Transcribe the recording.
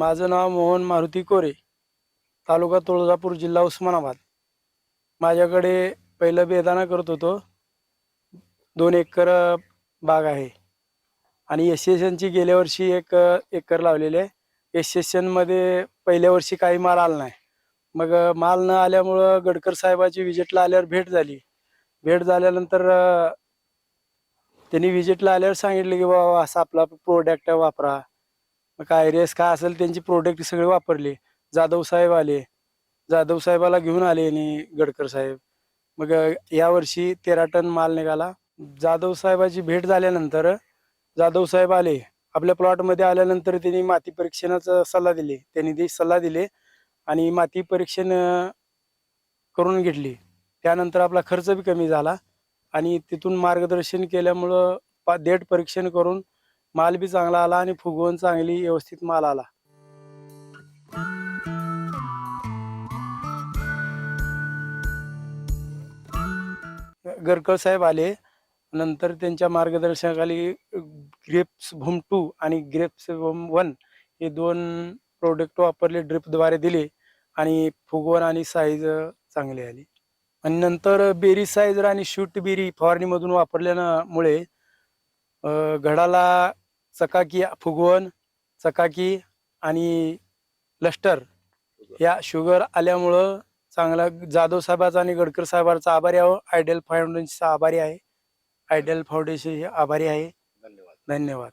माझं नाव मोहन मारुती कोरे तालुका तुळजापूर जिल्हा उस्मानाबाद. माझ्याकडे पहिलं बेदाना करत होतो. दोन एकर बाग आहे. आणि एस एस एनची गेल्या वर्षी एक एकर लावलेली आहे. एस एस एनमध्ये पहिल्या वर्षी काही माल आला नाही. मग माल न आल्यामुळं गडकर साहेबाची विजिटला आल्यावर भेट झाली. भेट झाल्यानंतर त्यांनी विजिटला आल्यावर सांगितलं की बाबा असा आपला प्रोडक्ट वापरा. काय रेस काय असेल त्यांची प्रोडक्ट सगळे वापरले. जाधव साहेब आले. जाधव साहेबाला घेऊन आले आणि गडकर साहेब. मग यावर्षी तेरा टन माल निघाला. जाधव साहेबाची भेट झाल्यानंतर जाधव साहेब आले. आपल्या प्लॉटमध्ये आल्यानंतर त्यांनी माती परीक्षणाचा सल्ला दिले. त्यांनी ते सल्ला दिले आणि माती परीक्षण करून घेतली. त्यानंतर आपला खर्च बी कमी झाला आणि तिथून मार्गदर्शन केल्यामुळं पा देठ परीक्षण करून माल बी चांगला आला आणि फुगवून चांगली व्यवस्थित माल आला. गरकळ साहेब आले. नंतर त्यांच्या मार्गदर्शनाखाली ग्रेप्स भूम टू आणि ग्रेप्स भूम वन हे दोन प्रोडक्ट वापरले ड्रिपद्वारे दिले आणि फुगवण आणि साईज चांगली आली. आणि नंतर बेरी साईजर आणि शूट बेरी फवारणीमधून वापरल्यामुळे घडाला चकाकी फुगवण चकाकी आणि लष्टर या शुगर आल्यामुळं चांगला जाधव साहेबाचा आणि गडकर साहेबांचा आभारी आहो. आयडियल फाउंडेशनचा आभारी आहे. आयडियल फाउंडेशन हे आभारी आहे. धन्यवाद. धन्यवाद.